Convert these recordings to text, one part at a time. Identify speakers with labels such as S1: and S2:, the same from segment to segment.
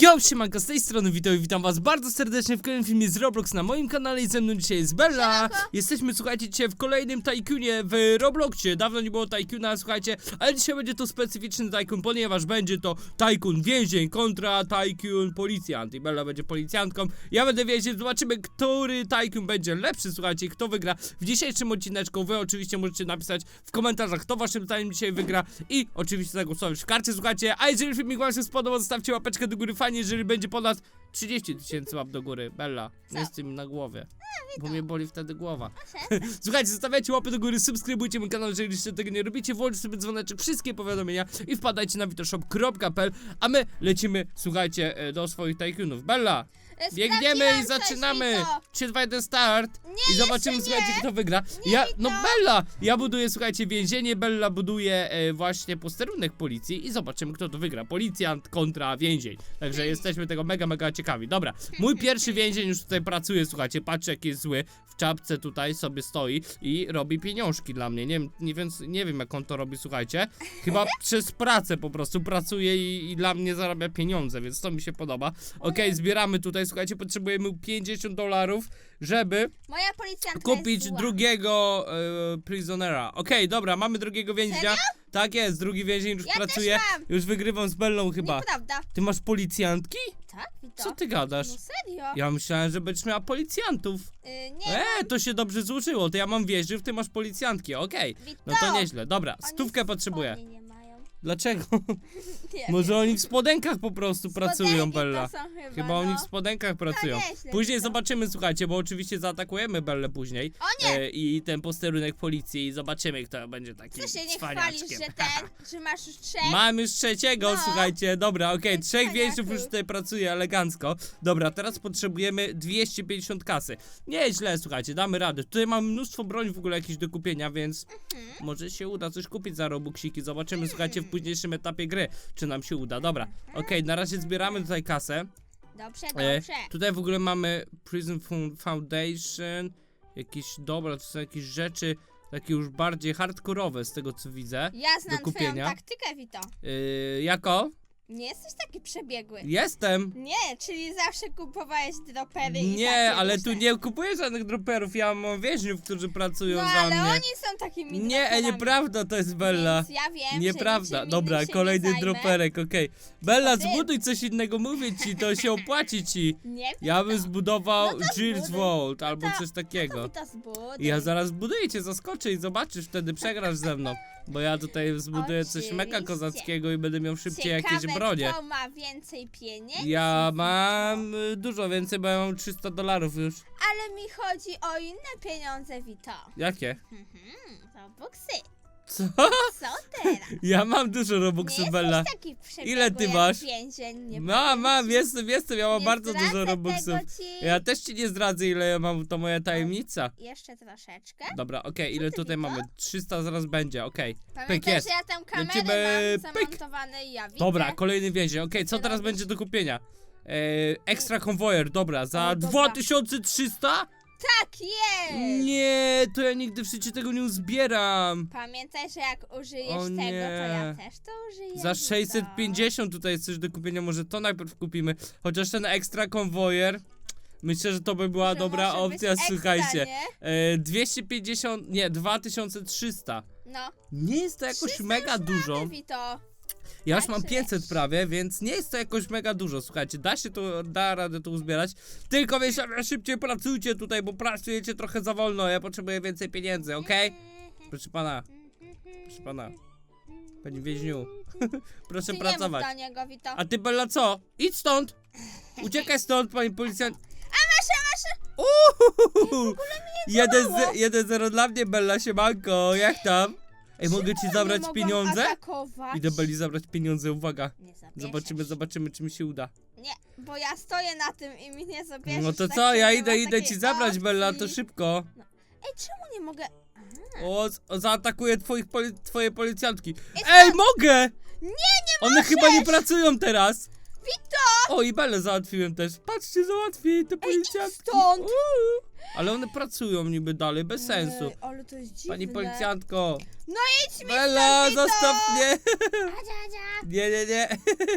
S1: Yo, siemanko, z tej strony witam i witam was bardzo serdecznie w kolejnym filmie z Roblox na moim kanale i ze mną dzisiaj jest Bella. Jesteśmy, słuchajcie, dzisiaj w kolejnym Tycoonie w Robloxie. Dawno nie było Tycoona, słuchajcie, ale dzisiaj będzie to specyficzny Tycoon, ponieważ będzie to Tycoon więzień kontra Tycoon policjant. I Bella będzie policjantką, ja będę więzień, zobaczymy, który Tycoon będzie lepszy, słuchajcie, kto wygra w dzisiejszym odcineczku. Wy oczywiście możecie napisać w komentarzach, kto waszym zdaniem dzisiaj wygra i oczywiście zagłosować w karcie, słuchajcie. A jeżeli filmik wam się spodobał, zostawcie łapeczkę do góry, fajnie, jeżeli będzie ponad 30 tysięcy łap do góry. Bella, nie z tym na głowie. Bo mnie boli wtedy głowa. Słuchajcie, zostawiajcie łapy do góry, subskrybujcie mój kanał, jeżeli jeszcze tego nie robicie, włączcie sobie dzwoneczek, wszystkie powiadomienia i wpadajcie na witoshop.pl, a my lecimy, słuchajcie, e, do swoich tycoonów. Bella, biegniemy i zaczynamy!
S2: Wito.
S1: 3, 2, 1, start! I zobaczymy,
S2: jeszcze
S1: słuchajcie, kto wygra.
S2: Nie,
S1: Ja,
S2: Wito.
S1: no Bella! Ja buduję, słuchajcie, więzienie, Bella buduje e, właśnie posterunek policji i zobaczymy, kto to wygra. Policjant kontra więzień. Także jesteśmy tego mega, mega ciekawi. Dobra, mój pierwszy więzień już tutaj pracuje, słuchajcie, patrzcie, jaki jest zły. W czapce tutaj sobie stoi i robi pieniążki dla mnie. Nie wiem, nie, więc nie wiem, jak on to robi, słuchajcie. Chyba przez pracę po prostu pracuje i, i dla mnie zarabia pieniądze, więc to mi się podoba. Okej, zbieramy tutaj, słuchajcie, potrzebujemy 50 dolarów, żeby
S2: Moja policjantka
S1: kupić
S2: jest zła.
S1: drugiego e, prisonera. Okej, dobra, mamy drugiego więźnia.
S2: Serio?
S1: Tak jest, drugi więzień już
S2: Ja
S1: pracuje.
S2: mam.
S1: Już wygrywam z Bellą chyba.
S2: Nieprawda.
S1: Ty masz policjantki?
S2: Tak, Wito?
S1: Co ty gadasz?
S2: No serio?
S1: Ja myślałem, że będziesz miała policjantów.
S2: Y, nie,
S1: E, to się dobrze złożyło. To ja mam więźniów, ty masz policjantki. Okej. No to nieźle. Dobra,
S2: Oni
S1: stówkę potrzebuję.
S2: nie mają.
S1: Dlaczego?
S2: Nie
S1: Może oni w spodenkach po prostu pracują,
S2: Spodenki
S1: Bella.
S2: To są chyba,
S1: Chyba
S2: no.
S1: oni w spodenkach pracują.
S2: nieźle,
S1: Później zobaczymy, słuchajcie, bo oczywiście zaatakujemy Bellę później.
S2: O nie!
S1: E, I ten posterunek policji i zobaczymy, kto będzie taki
S2: Co się nie
S1: cwaniaczkiem.
S2: chwalisz, że ten, że masz już trzech?
S1: Mam już trzeciego,
S2: No.
S1: słuchajcie, dobra, okej,
S2: Ty
S1: trzech
S2: cwaniaku.
S1: więźniów już tutaj pracuje elegancko. Dobra, teraz potrzebujemy 250 kasy. Nieźle, słuchajcie, damy radę. Tutaj mamy mnóstwo broni w ogóle jakieś do kupienia, więc
S2: Mhm.
S1: może się uda coś kupić za robuksiki. Zobaczymy, słuchajcie, w późniejszym etapie gry, czy nam się uda. Dobra, okej, na razie zbieramy tutaj kasę.
S2: Dobrze,
S1: E,
S2: dobrze.
S1: tutaj w ogóle mamy Prison Fun- Foundation, jakieś, dobra, to są jakieś rzeczy takie już bardziej hardkorowe z tego co widzę.
S2: Ja znam twoją
S1: kupienia.
S2: taktykę, Wito.
S1: Yy, jako?
S2: Nie jesteś taki przebiegły.
S1: Jestem!
S2: Nie, czyli zawsze kupowałeś dropery i
S1: Nie,
S2: takie
S1: ale
S2: różne.
S1: tu nie kupuję żadnych droperów, ja mam więźniów, którzy pracują
S2: No
S1: za
S2: ale
S1: mnie.
S2: oni są takimi
S1: Nie, e,
S2: droperami.
S1: nieprawda to jest Bella.
S2: Więc ja wiem,
S1: Nieprawda.
S2: niczym
S1: Dobra,
S2: innym się
S1: kolejny
S2: nie zajmę.
S1: droperek, okej. Bella,
S2: ty.
S1: zbuduj coś innego, mówię ci, to się opłaci ci.
S2: Nie
S1: Ja bym zbudował
S2: No to zbuduj.
S1: Vault albo
S2: to-
S1: coś takiego.
S2: To zbuduj.
S1: Ja zaraz buduję cię, zaskoczę i zobaczysz, wtedy przegrasz ze mną. Bo ja tutaj zbuduję coś
S2: Oczywiście.
S1: kozackiego i będę miał szybciej
S2: Ciekawe,
S1: jakieś bronie.
S2: kto ma więcej pieniędzy.
S1: Ja mam y, dużo więcej, bo ja mam 300 dolarów już.
S2: Ale mi chodzi o inne pieniądze, Wito.
S1: Jakie?
S2: Mhm, Robuxy.
S1: Co?
S2: Co teraz?
S1: Ja mam dużo
S2: Nie
S1: Robuxów, Bella.
S2: jesteś taki
S1: Ile ty masz?
S2: Nie
S1: Mam, jestem, jestem, ja mam bardzo dużo Robuxów.
S2: ci.
S1: Ja też ci nie zdradzę ile ja mam, to moja tajemnica.
S2: Jeszcze troszeczkę.
S1: Dobra, okej, ile
S2: ty,
S1: tutaj mamy? 300 zaraz będzie, okej.
S2: Pamiętaj,
S1: jest.
S2: że ja tam
S1: Lecimy,
S2: mam
S1: pyk.
S2: zamontowane i ja widzę.
S1: Dobra, kolejny więzień, okej, co teraz będzie do kupienia? E, ekstra konwojer, dobra, za
S2: O, dobra.
S1: 2300?
S2: Tak jest!
S1: Nie, to ja nigdy w życiu tego nie uzbieram.
S2: Pamiętaj, że jak użyjesz
S1: O
S2: tego, to
S1: nie.
S2: ja też to użyję.
S1: Za
S2: Wito.
S1: 650 tutaj jest coś do kupienia, może to najpierw kupimy. Chociaż ten ekstra konwojer, myślę, że to by była dobra
S2: może być
S1: opcja,
S2: ekstra,
S1: słuchajcie.
S2: Nie?
S1: E, 250, nie, 2300.
S2: No.
S1: Nie jest to jakoś
S2: 300
S1: mega dużo.
S2: Wito.
S1: Ja już mam
S2: czy
S1: 500
S2: wiesz?
S1: prawie, więc nie jest to jakoś mega dużo. Słuchajcie, da się to, da radę to uzbierać. Tylko wiesz, szybciej pracujcie tutaj, bo pracujecie trochę za wolno. Ja potrzebuję więcej pieniędzy, okej? Proszę pana, proszę pana. Panie więźniu, proszę
S2: Ty nie
S1: pracować.
S2: do niego, Wito.
S1: A ty Bella co? Idź stąd! Uciekaj stąd, panie policjant.
S2: A masz, masz!
S1: Uhuhu. Jeden, z, jeden zero dla mnie, Bella, siemanko, jak tam? Ej, mogę ci zabrać pieniądze?
S2: Atakować.
S1: Idę Belli zabrać pieniądze, uwaga.
S2: Nie zabierzesz.
S1: Zobaczymy, zobaczymy, czy mi się uda.
S2: Nie, bo ja stoję na tym i mi nie zabierzesz.
S1: No to
S2: tak
S1: co, ja idę, idę ci zabrać, Bella, to szybko.
S2: Ej, czemu nie mogę?
S1: O, z- o zaatakuję twoich poli twoje policjantki. Ej, mogę!
S2: Nie, nie
S1: One chyba nie pracują teraz. O, i Belę załatwiłem też. Patrzcie, załatwię te policjantki.
S2: stąd!
S1: Uuu. Ale one pracują niby dalej, bez sensu.
S2: Ej, ale to jest dziwne.
S1: Pani policjantko.
S2: No idź mi
S1: Bela,
S2: stąd,
S1: zostaw mnie.
S2: Adzia, Adzia.
S1: Nie, nie, nie.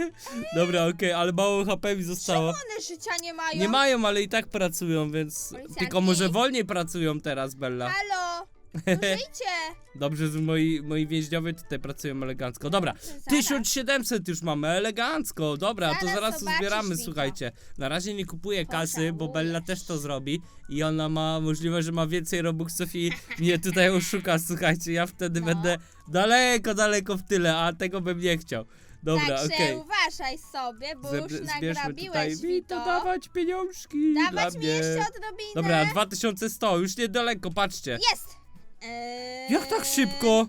S1: Dobra, okej, ale mało HP mi zostało.
S2: Czemu one życia nie mają?
S1: Nie mają, ale i tak pracują, więc...
S2: Policjantki.
S1: Tylko może wolniej pracują teraz, Bella.
S2: Halo! Żyjcie!
S1: Dobrze, że moi, moi więźniowie tutaj pracują elegancko. Dobra,
S2: Zaraz.
S1: 1700 już mamy, elegancko. Dobra, to
S2: Zaraz
S1: zaraz to
S2: zobaczysz,
S1: zbieramy,
S2: Wito.
S1: słuchajcie. Na razie nie kupuję kasy, bo. Bella też to zrobi. I ona ma możliwe, że ma więcej robuxów i mnie tutaj oszuka, słuchajcie. Ja wtedy
S2: No.
S1: będę daleko, daleko w tyle, a tego bym nie chciał. Dobra,
S2: Także
S1: okej.
S2: uważaj sobie, bo już
S1: Zeb- Zbierzmy tutaj.
S2: nagrabiłeś,
S1: Wito,
S2: Wito.
S1: dawać pieniążki dla
S2: Dawać mi
S1: mnie.
S2: jeszcze odrobinę.
S1: Dobra, 2100, już niedaleko, patrzcie.
S2: Jest! Eee...
S1: Jak tak szybko?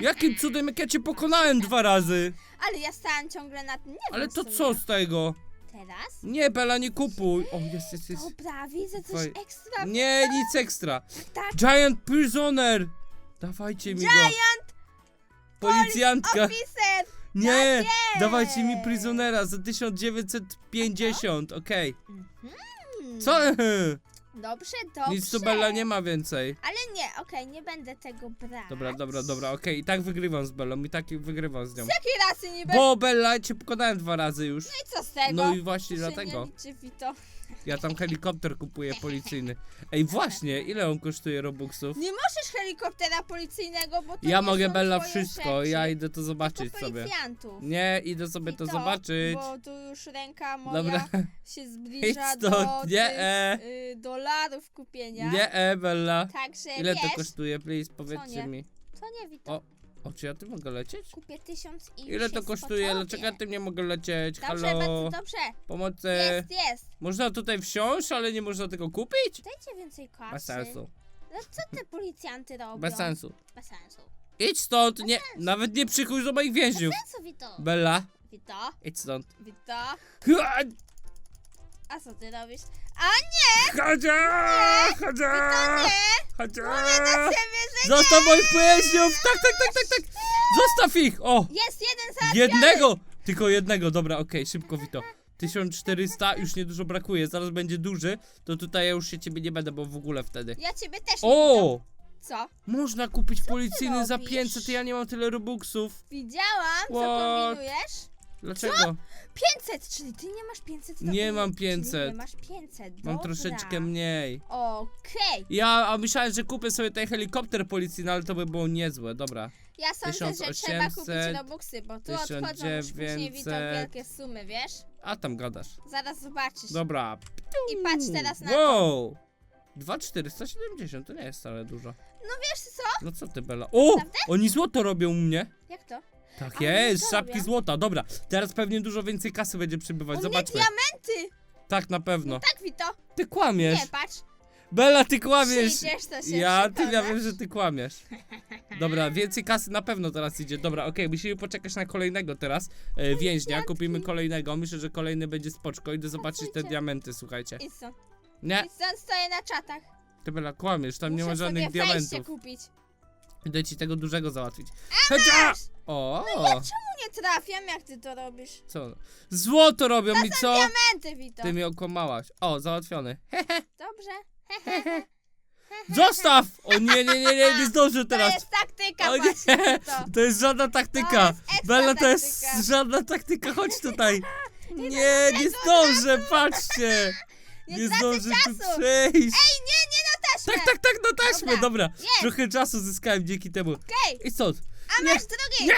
S1: Jakim cudem, jak ja cię pokonałem dwa razy?
S2: Ale ja stałam ciągle na tym, nie
S1: Ale
S2: wiem
S1: to
S2: w sumie.
S1: co z tego?
S2: Teraz?
S1: Nie, Bela, nie kupuj. O, jest, jest, jest.
S2: Dobra, widzę coś
S1: Twoje-
S2: ekstra.
S1: Nie, nic ekstra.
S2: Tak,
S1: Giant Prisoner. Dawajcie mi go.
S2: Giant
S1: Policjantka.
S2: Officer!
S1: Nie,
S2: Tak jest.
S1: dawajcie mi Prisonera za 1950, okej.
S2: Hmm.
S1: Co?
S2: Dobrze, dobrze.
S1: Nic tu Bella nie ma więcej.
S2: Ale nie, okej, nie będę tego brać.
S1: Dobra, dobra, dobra, okej. I tak wygrywam z Bellą, i tak wygrywam z nią.
S2: Jakiej rasy niby?
S1: Bo Bella cię pokonałem dwa razy już.
S2: No i co z tego?
S1: No i właśnie
S2: się
S1: dlatego.
S2: Nie liczy, Vito.
S1: Ja tam helikopter kupuję policyjny. Ej, właśnie, ile on kosztuje Robuxów?
S2: Nie możesz helikoptera policyjnego, bo to
S1: Ja
S2: nie
S1: mogę
S2: są
S1: Bella
S2: twoje
S1: wszystko,
S2: rzeczy.
S1: ja idę to zobaczyć
S2: Tylko
S1: sobie.
S2: policjantów.
S1: Nie, idę sobie to
S2: Vito,
S1: zobaczyć.
S2: Bo tu już ręka moja
S1: Dobra,
S2: się zbliża
S1: Idź
S2: do
S1: stąd,
S2: tych,
S1: nie, e.
S2: y, dolarów kupienia.
S1: nie, e, Bella.
S2: Także
S1: Ile
S2: wiesz,
S1: to kosztuje, please, powiedzcie
S2: nie?
S1: mi.
S2: To nie.
S1: O, O, czy ja tu mogę lecieć?
S2: Kupię tysiąc i
S1: Ile
S2: już
S1: to
S2: jest
S1: kosztuje?
S2: po
S1: Dlaczego ja tym nie mogę lecieć?
S2: Dobrze,
S1: Halo?
S2: bardzo dobrze.
S1: Pomocy.
S2: Jest, jest.
S1: Można tutaj wsiąść, ale nie można tego kupić?
S2: Dajcie więcej kasy.
S1: Bez sensu.
S2: No co te policjanty robią?
S1: Bez sensu.
S2: Bez sensu.
S1: Idź stąd, nie, nawet nie przykuj do moich więźniów.
S2: Bez sensu, Vito.
S1: Bella,
S2: Vito,
S1: idź stąd. Hua!
S2: A co ty robisz? A nie!
S1: Chodzia!
S2: To
S1: Chodzia!
S2: nie!
S1: Chodzia!
S2: Mówię do ciebie, że
S1: Zostaw moich więźniów! Tak, tak, tak, tak, tak! Zostaw ich! O!
S2: jest jeden załatwiony.
S1: Jednego! Tylko jednego, dobra, okej, szybko Wito. 1400, już niedużo brakuje, zaraz będzie duży, to tutaj ja już się ciebie nie będę, bo w ogóle wtedy.
S2: Ja ciebie też nie
S1: O!
S2: widzę. Co?
S1: Można kupić policyjny za
S2: robisz?
S1: 500, ja nie mam tyle robuxów.
S2: Widziałam, co
S1: What?
S2: kombinujesz.
S1: Dlaczego?
S2: 500, czyli ty nie masz 500
S1: Nie mam
S2: Czyli
S1: 500.
S2: nie masz 500,
S1: Mam
S2: dobra.
S1: troszeczkę mniej.
S2: Okej.
S1: Ja a myślałem, że kupię sobie ten helikopter policyjny, ale to by było niezłe, dobra.
S2: Ja sądzę, że trzeba kupić
S1: 1800,
S2: robuxy, bo tu odchodzą już później widzą
S1: 1900.
S2: wielkie sumy, wiesz?
S1: A tam gadasz.
S2: Zaraz zobaczysz.
S1: Dobra.
S2: I patrz teraz na to.
S1: Wow! 2470 to nie jest wcale dużo.
S2: No wiesz co?
S1: No co ty, Bella? O!
S2: Prawda?
S1: Oni złoto robią u mnie.
S2: Jak to?
S1: Tak jest,
S2: co
S1: szapki złota. Dobra, teraz pewnie dużo więcej kasy będzie przybywać.
S2: U mnie
S1: Zobaczmy.
S2: diamenty!
S1: Tak, na pewno.
S2: Tak, Wito.
S1: Ty kłamiesz.
S2: Nie, patrz.
S1: Bella, ty kłamiesz.
S2: Przyjdziesz, to się
S1: Ja, ty, ja
S2: przekonasz.
S1: wiem, że ty kłamiesz. Dobra, więcej kasy na pewno teraz idzie. Dobra, okej, musimy poczekać na kolejnego teraz e, więźnia. Kupimy kolejnego. Myślę, że kolejny będzie spoczko. Idę zobaczyć te diamenty, słuchajcie.
S2: I co?
S1: Nie,
S2: I stąd stoję na czatach.
S1: ty Bella, kłamiesz, tam nie
S2: Muszę
S1: ma żadnych
S2: sobie wejście
S1: diamentów.
S2: kupić.
S1: Idę ci tego dużego załatwić. Hecia! O!
S2: Czemu nie trafiam, jak ty to robisz?
S1: Co? Złoto robią mi co?
S2: Diamenty, Wito.
S1: Ty mnie okłamałaś. O, załatwiony.
S2: Dobrze.
S1: Zostaw! O nie, nie, nie, nie, nie zdążę
S2: To
S1: teraz.
S2: jest taktyka
S1: O nie,
S2: właśnie, Wito.
S1: to jest żadna taktyka.
S2: To jest ekstra
S1: Bella, to jest
S2: taktyka.
S1: żadna taktyka, chodź tutaj. Nie, nie zdążę, patrzcie.
S2: Nie
S1: Nie
S2: tracę
S1: zdążę tu
S2: czasu.
S1: przejść.
S2: Ej, nie, nie taśmę.
S1: Tak, tak, tak, na taśmę,
S2: Dobra,
S1: dobra.
S2: jest.
S1: Trochę czasu zyskałem dzięki temu.
S2: Okej,
S1: I stąd.
S2: a
S1: Nie.
S2: masz drugi.
S1: Nie!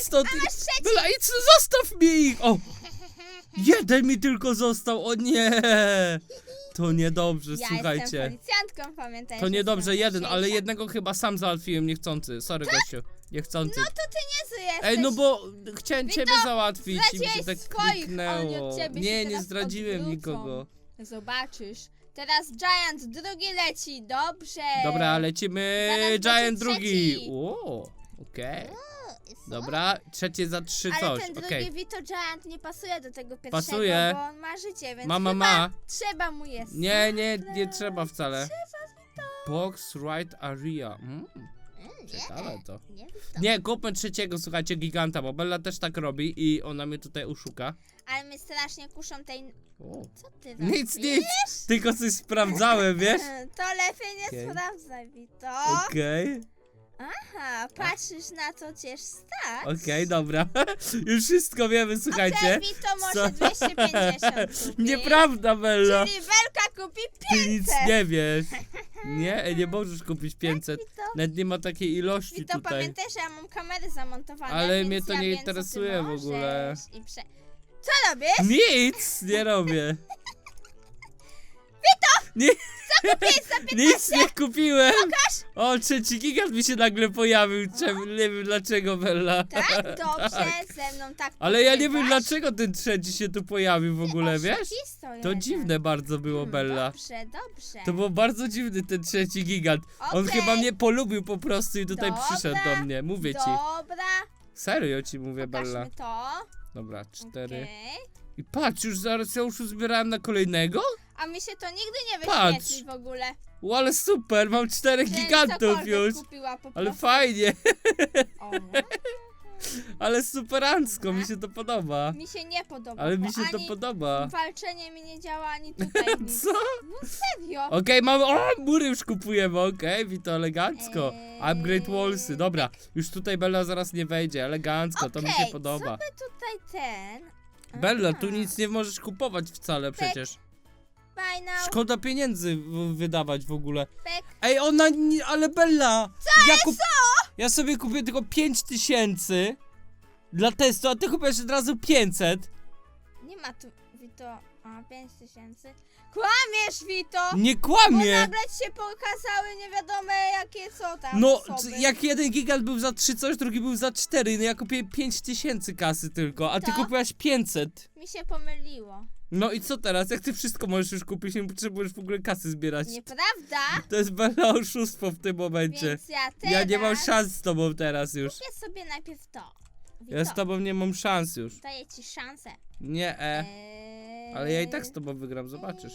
S1: Idź stąd.
S2: a masz trzeci.
S1: Bella, idź, zostaw mi ich. O! Jeden mi tylko został, o nie! To niedobrze,
S2: Ja
S1: słuchajcie.
S2: jestem policjantką, pamiętaj.
S1: To
S2: że
S1: niedobrze,
S2: jestem
S1: jeden, ale
S2: ważniejsza.
S1: jednego chyba sam załatwiłem niechcący. Sorry, gościu. Niechcący.
S2: No to ty nie jesteś.
S1: Ej, no bo chciałem ciebie załatwić i mi się
S2: zdradziłeś
S1: tak
S2: swoich, a oni
S1: kliknęło.
S2: od ciebie się
S1: Nie, nie
S2: teraz
S1: zdradziłem
S2: odwrócą.
S1: nikogo.
S2: Zobaczysz. Teraz Giant drugi leci, dobrze.
S1: Dobra, lecimy.
S2: Zaraz będzie
S1: Giant drugi.
S2: trzeci.
S1: O, okej. Dobra, trzecie za trzy
S2: Ale
S1: coś,
S2: ten drugi
S1: okej.
S2: Vito Giant nie pasuje do tego pierwszego,
S1: Pasuje.
S2: bo on ma życie, więc
S1: Mama
S2: chyba
S1: ma.
S2: trzeba mu jest.
S1: Nie, nie, nie trzeba wcale. Box right area. Mm. Ciekawe to.
S2: Nie.
S1: Nie, kupmy trzeciego, słuchajcie, giganta, bo Bella też tak robi i ona mnie tutaj uszuka.
S2: Ale my strasznie kuszą tej...
S1: O.
S2: Co ty robisz?
S1: Nic, nic, tylko coś sprawdzałem, wiesz?
S2: To lepiej nie
S1: Okej.
S2: sprawdzaj, Wito.
S1: Okej,
S2: Aha, patrzysz na to cię stać?
S1: okej, dobra. Już wszystko wiemy, słuchajcie.
S2: Okej, Wito może 250 kupi.
S1: Nieprawda, Bella.
S2: Czyli Belka kupi
S1: Ty nic
S2: 500.
S1: nie wiesz. Nie, nie możesz kupić 500.
S2: Wito.
S1: Nawet nie ma takiej ilości
S2: Wito,
S1: tutaj.
S2: pamiętaj, że ja mam kamery zamontowane,
S1: Ale
S2: więc
S1: mnie to
S2: ja
S1: nie
S2: wiem, co ty
S1: interesuje w ogóle.
S2: I prze... Co robisz?
S1: Nic nie robię. Nie,
S2: Kupić za 15
S1: nic nie kupiłem. O, trzeci gigant mi się nagle pojawił. Czemu, nie wiem dlaczego, Bella.
S2: Tak, dobrze, ze mną tak
S1: Ale ja nie wiem dlaczego ten trzeci się tu pojawił w ogóle, wiesz? To
S2: jeden.
S1: dziwne bardzo było,
S2: Mm,
S1: Bella.
S2: Dobrze, dobrze.
S1: To było bardzo dziwny ten trzeci gigant. On
S2: Okej.
S1: chyba mnie polubił po prostu i tutaj
S2: Dobra,
S1: przyszedł do mnie. Mówię ci.
S2: Dobra,
S1: Serio ci mówię, Bella.
S2: pokażmy to.
S1: Dobra, cztery.
S2: Okej.
S1: I patrz, już zaraz ja już uzbierałem na kolejnego?
S2: A mi się to nigdy nie
S1: Patrz.
S2: wyświetli w ogóle.
S1: O, ale super, mam czterech
S2: Że
S1: gigantów
S2: cokolwiek
S1: już.
S2: kupiła po
S1: Ale
S2: prostu.
S1: fajnie,
S2: O, no.
S1: ale superancko, mi się to podoba.
S2: Mi się nie podoba.
S1: Ale
S2: bo
S1: mi się to
S2: ani
S1: podoba.
S2: Walczenie mi nie działa ani tutaj nic.
S1: Co?
S2: No serio.
S1: Okej, mamy. O, mury już kupujemy, okej, okay, to elegancko.
S2: Eee.
S1: Upgrade wallsy, dobra. Już tutaj Bella zaraz nie wejdzie, elegancko, to mi się podoba.
S2: Co by tutaj ten?
S1: Bella, tu nic nie możesz kupować wcale przecież.
S2: Now,
S1: Szkoda pieniędzy w- wydawać w ogóle.
S2: back.
S1: Ej, ona nie, ale Bella! Co ja kup... Ja sobie kupię tylko 5000 dla testu, a ty kupisz od razu 500.
S2: Nie ma tu, Wito, a 5 tysięcy. Kłamiesz, Wito!
S1: Nie
S2: Bo
S1: kłamie!
S2: nagle ci się pokazały nie wiadomo jakie co tam
S1: No,
S2: osoby.
S1: c- jak jeden gigant był za 3 coś, drugi był za 4, no ja kupiłem 5000 kasy tylko, a ty kupiłaś 500.
S2: Mi się pomyliło.
S1: No i co teraz? Jak ty wszystko możesz już kupić, nie potrzebujesz w ogóle kasy zbierać.
S2: Nieprawda?
S1: To jest Bella oszustwo w tym momencie.
S2: Więc ja teraz...
S1: Ja nie mam szans z tobą teraz już.
S2: Kupię sobie najpierw to. Wito,
S1: Ja z tobą nie mam szans już.
S2: daję ci szansę.
S1: Nie, e.
S2: Eee...
S1: Ale ja i tak z tobą wygram, zobaczysz.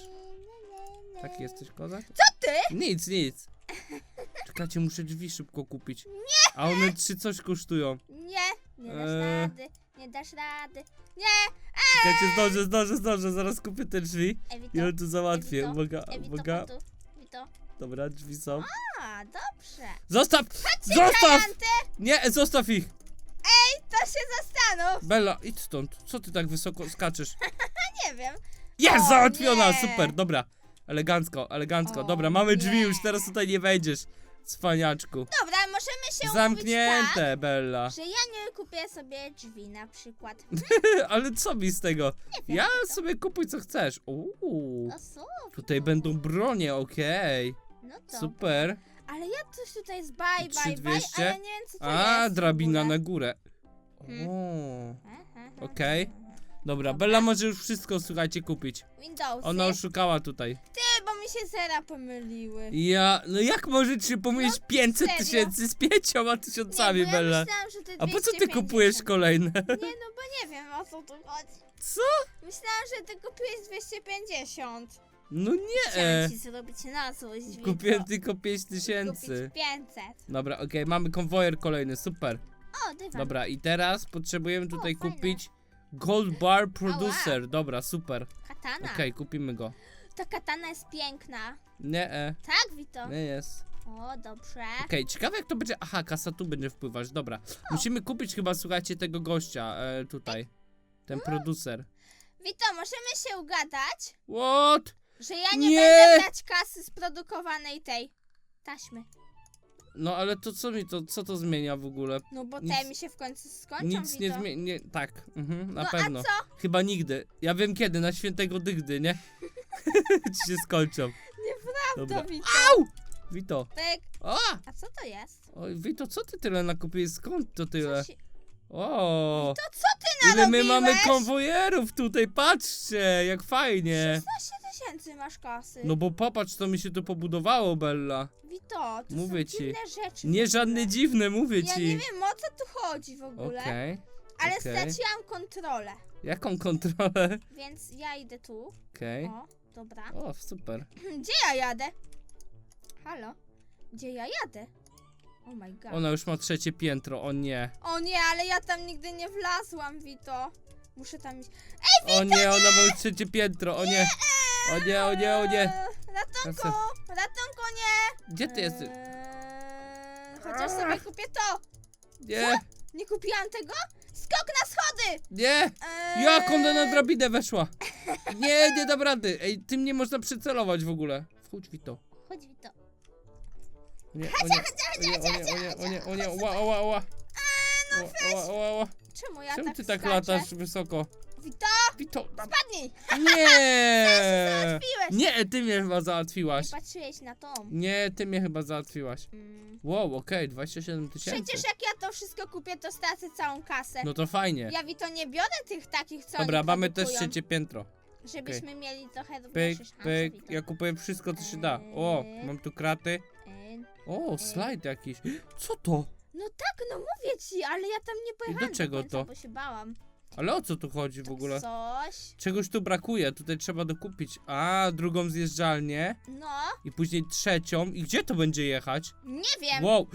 S1: Taki jesteś kozak?
S2: Co ty?
S1: Nic, nic. Czekajcie, muszę drzwi szybko kupić. Nie! A one trzy coś kosztują.
S2: Nie, nie dasz
S1: Eee.
S2: rady. Nie dasz rady. Nie!
S1: Czekajcie, zdążę, zdążę, zdążę, zaraz kupię te drzwi.
S2: Ewito,
S1: I on tu załatwię.
S2: Ewito,
S1: Uwaga,
S2: Ewito,
S1: uwaga.
S2: chodź tu. Wito.
S1: Dobra, drzwi są.
S2: A, dobrze.
S1: Zostaw! Zostaw!
S2: Giganty,
S1: Nie, zostaw ich!
S2: to się zastanów.
S1: Bella, idź stąd. Co ty tak wysoko skaczesz?
S2: Nie wiem.
S1: Jest
S2: O,
S1: załatwiona!
S2: nie.
S1: Super, dobra. Elegancko, elegancko.
S2: O,
S1: Dobra, mamy drzwi
S2: nie.
S1: już, teraz tutaj nie wejdziesz. Cwaniaczku.
S2: Dobra, możemy się umówić
S1: Zamknięte,
S2: tak,
S1: Bella.
S2: że ja nie kupię sobie drzwi na przykład.
S1: Ale co mi z tego?
S2: Wiem.
S1: Ja
S2: co.
S1: sobie kupuj co chcesz. Uuu.
S2: No super.
S1: Tutaj będą bronie, okej.
S2: No to.
S1: Super.
S2: Ale ja coś tutaj jest bye, bye, bye,
S1: 3200?
S2: ale nie wiem co to
S1: A,
S2: jest w
S1: drabina
S2: ogóle.
S1: na górę.
S2: Hmm.
S1: O.
S2: Aha, aha,
S1: Okej.
S2: aha.
S1: Dobra. Bella może już wszystko, słuchajcie, kupić.
S2: Windowsy.
S1: Ona oszukała tutaj.
S2: Ty, bo mi się zera pomyliły.
S1: Ja, no jak może ci się pomylić 500
S2: serio?
S1: tysięcy z pięcioma tysiącami,
S2: nie, bo
S1: Bella?
S2: Ja myślałam, że te
S1: A po co ty
S2: 250.
S1: kupujesz kolejne?
S2: Nie, no bo nie wiem o co tu chodzi.
S1: Co?
S2: Myślałam, że ty kupiłeś 250.
S1: No nie.
S2: Chciałam ci zrobić na złość, Wito.
S1: Kupiłem tylko 5
S2: Kupić
S1: tysięcy.
S2: 500.
S1: Dobra, okej, mamy konwojer kolejny, super.
S2: O, dywan.
S1: Dobra, i teraz potrzebujemy tutaj
S2: fajne.
S1: kupić Gold Bar Producer. Dobra, super.
S2: Katana.
S1: Okej, kupimy go.
S2: Ta katana jest piękna.
S1: Nie, e,
S2: Tak, Wito?
S1: nie jest.
S2: O, dobrze.
S1: Okej, ciekawe jak to będzie. Aha, kasa tu będzie wpływać. Dobra. Musimy kupić chyba, słuchajcie, tego gościa e, tutaj. Ten producer.
S2: Wito, możemy się ugadać,
S1: What?
S2: że ja nie,
S1: Nie.
S2: będę brać kasy z produkowanej tej taśmy.
S1: No ale to co mi to, co to zmienia w ogóle?
S2: No bo
S1: Nic-
S2: te mi się w końcu skończą,
S1: Nic nie. Nie, tak, mhm, na
S2: No
S1: pewno.
S2: a co?
S1: Chyba nigdy. Ja wiem kiedy, na świętego dygdy, nie? Ci się skończą.
S2: Nieprawda,
S1: Dobra.
S2: Wito.
S1: Au! Wito.
S2: Pyk.
S1: O!
S2: A co to jest?
S1: Oj, Wito, co ty tyle nakupiłeś? Skąd to tyle?
S2: Coś...
S1: O!
S2: To co ty
S1: Ile my mamy konwojerów tutaj, patrzcie, jak fajnie.
S2: 16 tysięcy masz kasy.
S1: No bo popatrz, co mi się tu pobudowało, Bella.
S2: Wito, to
S1: Mówię
S2: są
S1: ci.
S2: dziwne rzeczy.
S1: Nie żadne dziwne, mówię
S2: Ja
S1: ci.
S2: nie wiem o co tu chodzi w ogóle,
S1: Okej.
S2: ale
S1: okej.
S2: straciłam kontrolę.
S1: Jaką kontrolę?
S2: Więc ja idę tu.
S1: Okej.
S2: O, dobra.
S1: O, super.
S2: Gdzie ja jadę? Halo? Gdzie ja jadę? Oh my god.
S1: Ona już ma trzecie piętro, o nie.
S2: O nie, ale ja tam nigdy nie wlazłam, Wito. Muszę tam iść.
S1: O nie, ona ma już trzecie piętro, o nie. O nie, o nie, o nie.
S2: Ratunku! Ratunku, nie!
S1: Gdzie ty jesteś?
S2: Eee, chociaż sobie kupię to.
S1: Nie,
S2: Nie kupiłam tego? Skok na schody!
S1: nie.
S2: Eee,
S1: Jak ona na drabinę weszła? Nie, nie dam rady. Ej, tym nie można przycelować w ogóle. Wchódź, Wito.
S2: Chodź, Wito.
S1: O nie, o nie, o nie, o nie, o nie, o nie, ła, ła, ła.
S2: Eee, no
S1: Ła, ła, ła.
S2: Czemu ja
S1: Czemu
S2: tak
S1: ty tak
S2: skaczę?
S1: latasz wysoko?
S2: Wito,
S1: Wito, na-
S2: padnij!
S1: nie!
S2: Załatwiłeś!
S1: Nie, ty mnie chyba załatwiłaś.
S2: Nie patrzyłeś na tą.
S1: Nie, ty mnie chyba załatwiłaś.
S2: Mm.
S1: Wow, okej, 27 tysięcy.
S2: Przecież jak ja to wszystko kupię, to stracę całą kasę.
S1: No to fajnie.
S2: Ja Wito nie biorę tych takich, co
S1: Dobra,
S2: oni
S1: mamy też
S2: produkują,
S1: trzecie piętro.
S2: Żebyśmy mieli trochę
S1: Pyk,
S2: większe szanse,
S1: pyk,
S2: Wito.
S1: ja kupuję wszystko, co się da. O, mam tu kraty. O, slajd jakiś. Co to?
S2: No tak, no mówię ci, ale ja tam nie pojechałam
S1: czego
S2: do końca,
S1: to?
S2: bo się bałam.
S1: Ale o co tu chodzi w
S2: To
S1: ogóle?
S2: Coś.
S1: Czegoś tu brakuje, tutaj trzeba dokupić. A, drugą zjeżdżalnię
S2: No,
S1: i później trzecią. I gdzie to będzie jechać?
S2: nie wiem.
S1: Wow,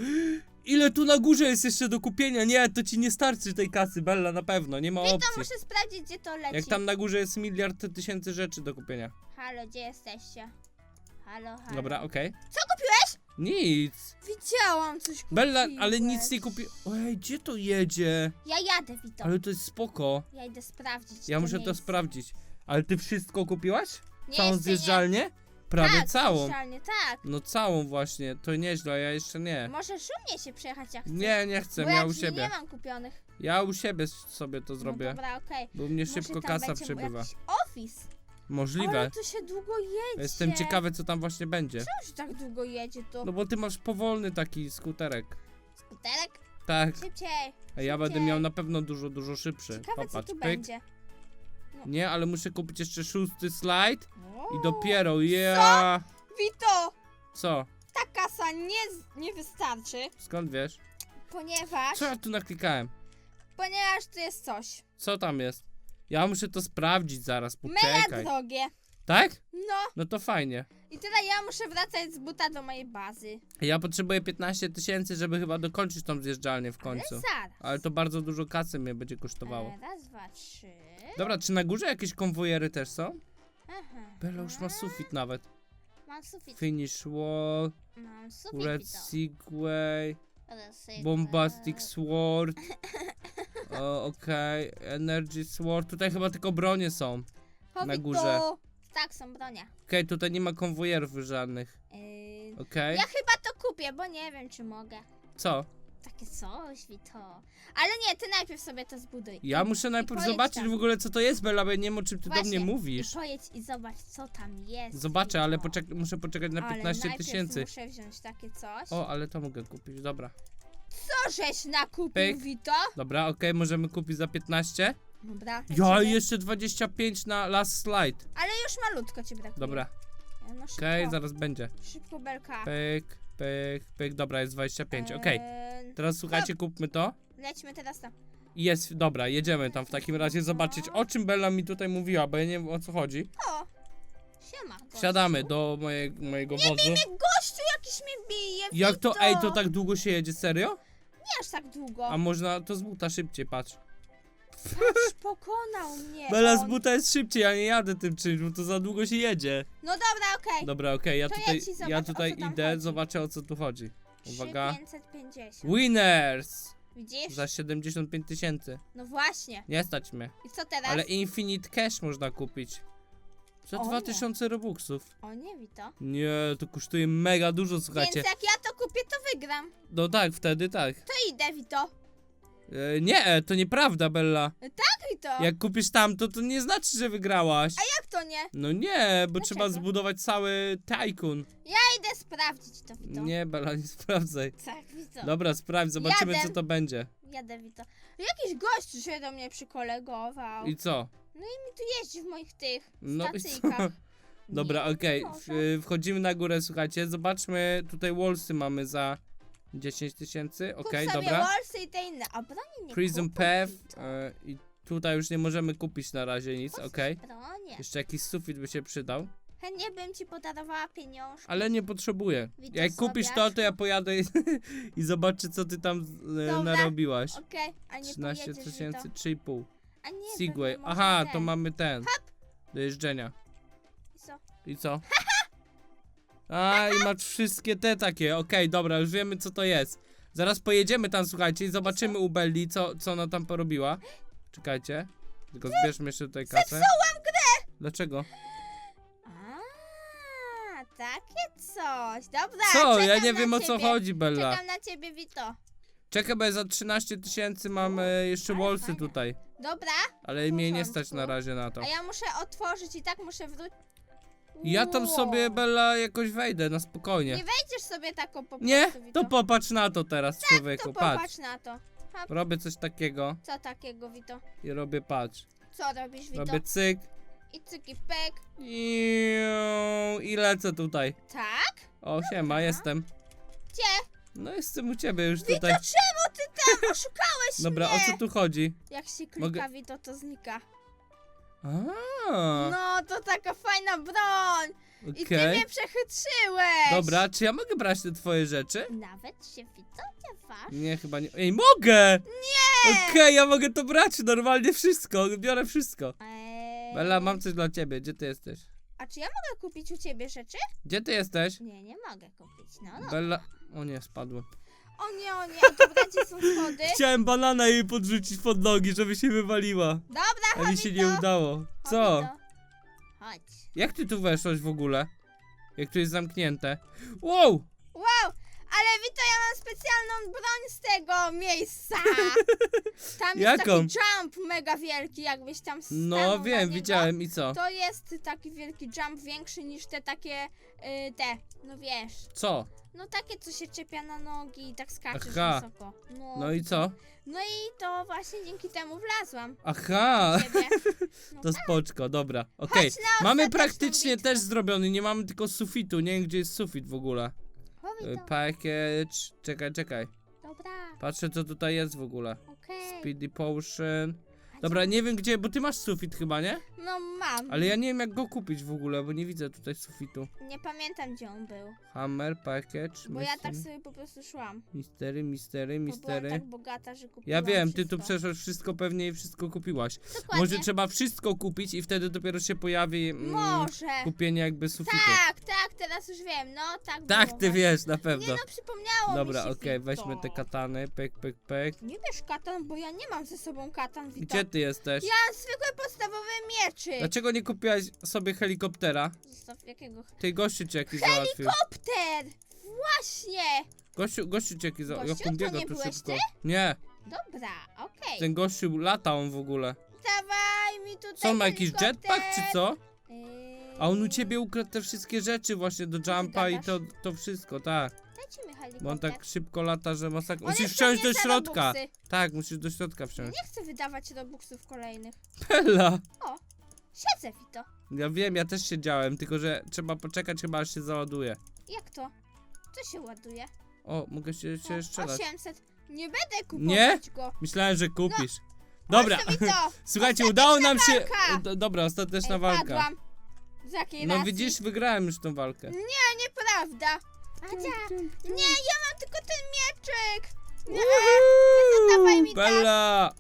S1: ile tu na górze jest jeszcze do kupienia? Nie, to ci nie starczy tej kasy, Bella, na pewno, nie ma
S2: Wito,
S1: opcji.
S2: muszę sprawdzić, gdzie to leci.
S1: Jak tam na górze jest miliard tysięcy rzeczy do kupienia.
S2: Halo, gdzie jesteście? Halo, halo.
S1: Dobra, okej.
S2: Co kupiłeś?
S1: Nic.
S2: Widziałam coś kupiłeś.
S1: Bella, ale nic nie kupi. Ej, gdzie to jedzie?
S2: Ja jadę, Wito.
S1: Ale to jest spoko.
S2: Ja idę sprawdzić
S1: Ja
S2: to
S1: muszę to
S2: miejsce.
S1: sprawdzić. Ale ty wszystko kupiłaś?
S2: Nie,
S1: Całą
S2: jeszcze
S1: zjeżdżalnię? Prawie
S2: nie. tak,
S1: całą.
S2: zjeżdżalnię, tak.
S1: No całą właśnie, to nieźle, a ja jeszcze nie.
S2: Możesz u mnie się przejechać jak chcesz.
S1: Nie, nie chcę,
S2: bo
S1: ja u
S2: drzwi
S1: siebie.
S2: nie mam kupionych.
S1: Ja u siebie sobie to zrobię.
S2: No dobra, okej.
S1: Bo u mnie
S2: Może
S1: szybko
S2: tam
S1: kasa
S2: będzie
S1: przybywa.
S2: jakiś office.
S1: Możliwe.
S2: Ale to się długo jedzie.
S1: Jestem ciekawy, co tam właśnie będzie.
S2: Czemu się tak długo jedzie to?
S1: No bo ty masz powolny taki skuterek.
S2: Skuterek?
S1: Tak,
S2: Szybciej.
S1: a ja będę miał na pewno dużo, dużo szybszy.
S2: Ciekawe, co
S1: Popatrz,
S2: tu
S1: pyk.
S2: będzie.
S1: Nie, ale muszę kupić jeszcze szósty slajd i dopiero, ja.
S2: Wito,
S1: Co?
S2: ta kasa nie, z- nie wystarczy,
S1: Skąd wiesz?
S2: ponieważ,
S1: Co ja tu naklikałem?
S2: ponieważ tu jest coś
S1: Co tam jest? Ja muszę to sprawdzić zaraz,
S2: mega
S1: poczekaj.
S2: drogie.
S1: Tak?
S2: No
S1: No to fajnie.
S2: i teraz ja muszę wracać z buta do mojej bazy.
S1: Ja potrzebuję 15 tysięcy, żeby chyba dokończyć tą zjeżdżalnię w końcu.
S2: Ale zaraz.
S1: Ale to bardzo dużo kasy mnie będzie kosztowało.
S2: E, raz, dwa, trzy.
S1: Dobra, czy na górze jakieś konwojery też są?
S2: Aha.
S1: Bella już ma sufit nawet.
S2: Mam sufit.
S1: Finish wall,
S2: Mam sufit,
S1: Red. Segway, Bombastic
S2: Segway.
S1: Sword. O, okej, Energy Sword. Tutaj chyba tylko bronie są.
S2: Po,
S1: na górze.
S2: Tak, są bronie.
S1: Okej, tutaj nie ma konwojerów żadnych.
S2: Yy,
S1: Okej.
S2: Ja chyba to kupię, bo nie wiem, czy mogę.
S1: Co?
S2: Takie coś, Wito. Ale nie, ty najpierw sobie to zbuduj.
S1: Ja muszę najpierw
S2: pojedź
S1: zobaczyć
S2: tam.
S1: w ogóle co to jest, Bella, bo ja nie wiem o czym ty do
S2: Właśnie,
S1: mnie mówisz.
S2: I pojedź i zobacz, co tam jest.
S1: Zobaczę, ale
S2: Wito.
S1: poczek- muszę poczekać na
S2: Ale
S1: 15
S2: najpierw
S1: tysięcy.
S2: muszę wziąć takie coś.
S1: O, ale to mogę kupić, dobra.
S2: Co żeś nakupił,
S1: Pyk.
S2: Wito?
S1: Dobra, okej, możemy kupić za 15.
S2: Dobra.
S1: Ja,
S2: lecimy.
S1: jeszcze 25 na last slide.
S2: Ale już malutko ci brakuje.
S1: Dobra,
S2: E, No szybko.
S1: okej, zaraz będzie.
S2: Szybko, Belka.
S1: Pyk, pyk, pyk, dobra, jest 25, okej.
S2: Eee,
S1: Teraz słuchajcie, kupmy to.
S2: Lećmy teraz tam.
S1: Jest, dobra, jedziemy tam w takim razie zobaczyć, o czym Bella mi tutaj mówiła, bo ja nie wiem o co chodzi.
S2: O! Siema. gościu.
S1: Wsiadamy do moje, mojego wozu.
S2: Mnie gościu jakiś mnie bije,
S1: Jak to,
S2: Wito.
S1: ej, to tak długo się jedzie, serio?
S2: Nie aż tak długo.
S1: A można to z buta szybciej, patrz.
S2: Patrz, pokonał mnie
S1: Bella z
S2: on.
S1: buta jest szybciej, ja nie jadę tym czymś, bo to za długo się jedzie.
S2: No dobra, okej.
S1: Dobra, okej, ja
S2: To ja
S1: tutaj,
S2: ci zobacz,
S1: ja
S2: o co
S1: tutaj
S2: tam
S1: idę,
S2: chodzi.
S1: zobaczę o co tu chodzi. Uwaga.
S2: 3550.
S1: Winners!
S2: Widzisz?
S1: Za 75 tysięcy.
S2: No właśnie.
S1: Nie stać mnie.
S2: I co teraz?
S1: Ale Infinite Cash można kupić. Za
S2: O nie.
S1: 2000 robuxów.
S2: O nie, Wito.
S1: Nie, to kosztuje mega dużo, słuchajcie.
S2: Więc jak ja to kupię, to wygram.
S1: No tak, wtedy tak.
S2: To idę, Wito.
S1: E, nie, to nieprawda, Bella.
S2: Tak, Wito.
S1: Jak kupisz tamto, to nie znaczy, że wygrałaś.
S2: Jak to nie?
S1: No nie, bo
S2: Dlaczego?
S1: trzeba zbudować cały.
S2: Ja idę sprawdzić to, Wito.
S1: Nie, Bella, nie sprawdzaj.
S2: Tak, Wito.
S1: Dobra, sprawdź, zobaczymy
S2: Jadę.
S1: co to będzie.
S2: Jadę, Wito. Jakiś gość się do mnie przykolegował.
S1: I co?
S2: I tu jeździ w moich tych
S1: No i co?
S2: stacyjkach.
S1: Dobra,
S2: Nie,
S1: okej.
S2: nie
S1: w-
S2: może.
S1: Wchodzimy na górę, słuchajcie. Zobaczmy, tutaj wallsy mamy za 10 tysięcy.
S2: Kup
S1: Okej,
S2: sobie
S1: dobra.
S2: Wallsy i te inne, a broni nie
S1: Prism
S2: kupuj,
S1: Path. E, I tutaj już nie możemy kupić na razie nic, okej.
S2: Bronie.
S1: Jeszcze jakiś sufit by się przydał.
S2: Chętnie bym ci podarowała pieniążki.
S1: Ale nie potrzebuję.
S2: Widzę
S1: Jak kupisz to, to ja pojadę i, i zobaczę, co ty tam e,
S2: Dobra.
S1: narobiłaś.
S2: Okej, a nie
S1: 13
S2: pojedziesz,
S1: tysięcy,
S2: Wito.
S1: 3,5.
S2: A nie,
S1: Segway. Aha, to mamy ten. Do jeżdżenia.
S2: I co?
S1: I co? A, i masz wszystkie te takie. Okej, dobra, już wiemy, co to jest. Zaraz pojedziemy tam, słuchajcie, i zobaczymy u Belli, co, co ona tam porobiła. Czekajcie. Tylko zbierzmy jeszcze tutaj kasę.
S2: Zepsułam grę!
S1: Dlaczego?
S2: A, takie coś. Dobra,
S1: Co? Ja
S2: czekam
S1: nie
S2: na
S1: wiem, o co
S2: ciebie.
S1: chodzi, Bella.
S2: Czekam na ciebie, Wito.
S1: Czekaj, bo ja za 13 tysięcy mam e, jeszcze
S2: Ale
S1: wolsy
S2: fajne.
S1: tutaj.
S2: Dobra,
S1: Ale mnie nie stać
S2: porządku.
S1: na razie na to.
S2: a ja muszę otworzyć i tak muszę wrócić.
S1: Ja tam sobie, Bella, jakoś wejdę na spokojnie.
S2: Nie wejdziesz sobie taką po
S1: Nie?
S2: prostu, Wito.
S1: To popatrz na to teraz,
S2: To
S1: człowieku, patrz.
S2: popatrz na to. Hop,
S1: Robię coś takiego
S2: co takiego, Wito?
S1: i robię patrz.
S2: Co robisz, Wito?
S1: Robię cyk
S2: I cyki pek.
S1: iu, i lecę tutaj.
S2: Tak?
S1: O, siema, jestem.
S2: Gdzie?
S1: No jestem u ciebie już
S2: Wito,
S1: tutaj.
S2: czemu ty tam oszukałeś
S1: Dobra, o
S2: mnie?
S1: co tu chodzi?
S2: Jak się klika,
S1: Mogę-
S2: Wito, to znika.
S1: A,
S2: No, to taka fajna broń. I ty
S1: okej.
S2: mnie przechytrzyłeś.
S1: Dobra, czy ja mogę brać te twoje rzeczy?
S2: Nawet się Wito nie waż.
S1: Nie, chyba nie. Ej, mogę!
S2: Nie!
S1: Okej, ja mogę to brać, normalnie wszystko, biorę wszystko.
S2: Eee,
S1: Bella, mam coś dla ciebie, gdzie ty jesteś?
S2: A czy ja mogę kupić u ciebie rzeczy?
S1: Gdzie ty jesteś?
S2: Nie, nie mogę kupić. No, no.
S1: Bella... O nie, spadłem.
S2: O nie, o nie, dobra, gdzie są schody?
S1: Chciałem banana jej podrzucić pod nogi, żeby się wywaliła.
S2: Dobra,
S1: A mi
S2: chodź,
S1: się nie udało. Co?
S2: Chodź.
S1: Jak ty tu weszłaś w ogóle? Jak tu jest zamknięte? Wow!
S2: Wow, ale Wito, ja mam specjalną broń z tego miejsca. Tam jest
S1: Jaką?
S2: taki jump mega wielki, jakbyś tam stanął
S1: No
S2: na
S1: wiem,
S2: niego.
S1: widziałem i co?
S2: To jest taki wielki jump, większy niż te takie, y, te, no wiesz,
S1: Co?
S2: No takie, co się czepia na nogi i tak skaczesz
S1: Aha.
S2: wysoko. No,
S1: No i co?
S2: no i to właśnie dzięki temu wlazłam
S1: Aha!
S2: ciebie. No
S1: To spoczko, dobra. Okej.
S2: Chodź na
S1: Mamy
S2: ostateczną
S1: praktycznie
S2: bitwę.
S1: też zrobiony, nie mamy tylko sufitu. Nie wiem, gdzie jest sufit w ogóle. E,
S2: to.
S1: Package. Czekaj, czekaj.
S2: Dobra,
S1: Patrzę, co tutaj jest w ogóle.
S2: okej.
S1: Speedy Potion. Dobra, nie wiem gdzie, bo ty masz sufit chyba, nie?
S2: No mam.
S1: Ale ja nie wiem jak go kupić w ogóle, bo nie widzę tutaj sufitu.
S2: Nie pamiętam, gdzie on był.
S1: Hammer, package,
S2: Bo ja tak sobie po prostu szłam.
S1: mistery, mistery,
S2: Bo byłam
S1: mistery.
S2: tak bogata, że kupiłam
S1: Ja wiem, ty tu
S2: wszystko.
S1: przeszłaś wszystko pewnie i wszystko kupiłaś.
S2: Dokładnie.
S1: Może trzeba wszystko kupić i wtedy dopiero się pojawi mm,
S2: Może.
S1: kupienie jakby sufitu.
S2: Tak, tak, teraz już wiem, no tak
S1: Tak,
S2: było
S1: ty
S2: właśnie.
S1: wiesz, na
S2: Nie
S1: pewno.
S2: no, przypomniało
S1: Dobra,
S2: mi się,
S1: okej, weźmy te katany, pyk, pyk, pyk.
S2: Nie bierz katan, bo ja nie mam ze sobą katan, Wito.
S1: Gdzie ty jesteś?
S2: Ja mam mieczyk.
S1: Dlaczego nie kupiłaś sobie helikoptera?
S2: Zostaw jakiego?
S1: Ty gościu cię jakiś załatwił.
S2: Kopter! Właśnie!
S1: Gościu, gościu cię jakiś załatwił.
S2: Gościu? To
S1: biega
S2: nie
S1: tu
S2: byłeś
S1: szybko.
S2: ty?
S1: Nie,
S2: Dobra, okej.
S1: ten gościu lata on w ogóle.
S2: Dawaj mi tutaj
S1: Co, on ma jakiś
S2: helikopter.
S1: jetpack czy co?
S2: Yy,
S1: A on u ciebie ukradł te wszystkie rzeczy właśnie do jumpa i to, to wszystko, tak.
S2: Dajcie mi helikopter.
S1: Bo on tak szybko lata, że masakra.
S2: On
S1: Musisz
S2: jest
S1: wsiąść do
S2: za
S1: środka.
S2: Robuxy.
S1: Tak, musisz do środka wsiąść.
S2: Nie chcę wydawać robuxów kolejnych.
S1: Bella!
S2: Siedzę, Wito.
S1: Ja wiem, ja też siedziałem, tylko że trzeba poczekać chyba aż się załaduje.
S2: Jak to? Co się ładuje?
S1: O, mogę się, się
S2: O,
S1: strzelać.
S2: 800. Nie będę kupować
S1: Nie?
S2: go.
S1: Myślałem, że kupisz. Dobra,
S2: Chodź Wito.
S1: słuchajcie, udało nam się...
S2: walka.
S1: Do, dobra, ostateczna
S2: Ej,
S1: walka.
S2: Padłam. Z jakiej
S1: No
S2: racji?
S1: widzisz, wygrałem już tą walkę.
S2: Nie, nieprawda. Nie, ja mam tylko ten mieczyk. Nie, dawaj mi tak.
S1: Bella!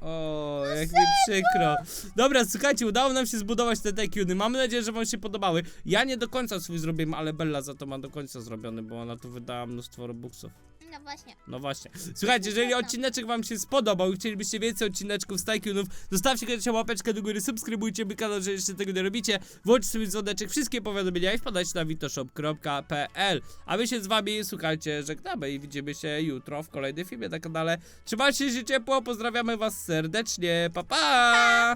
S1: O, jak mi przykro. Dobra, słuchajcie, udało nam się zbudować te tajkuny. Mamy nadzieję, że wam się podobały. Ja nie do końca swój zrobiłem, ale Bella za to ma do końca zrobiony, bo ona tu wydała mnóstwo robuxów.
S2: No właśnie.
S1: No właśnie. Słuchajcie, jeżeli odcineczek wam się spodobał i chcielibyście więcej odcineczków z Tycoonów, zostawcie koniecznie łapeczkę do góry, subskrybujcie mój kanał, jeżeli jeszcze tego nie robicie, włączcie sobie dzwoneczek, wszystkie powiadomienia i wpadajcie na witoshop.pl A my się z wami, słuchajcie, żegnamy i widzimy się jutro w kolejnym filmie na kanale. Trzymajcie się ciepło, pozdrawiamy was serdecznie, pa pa!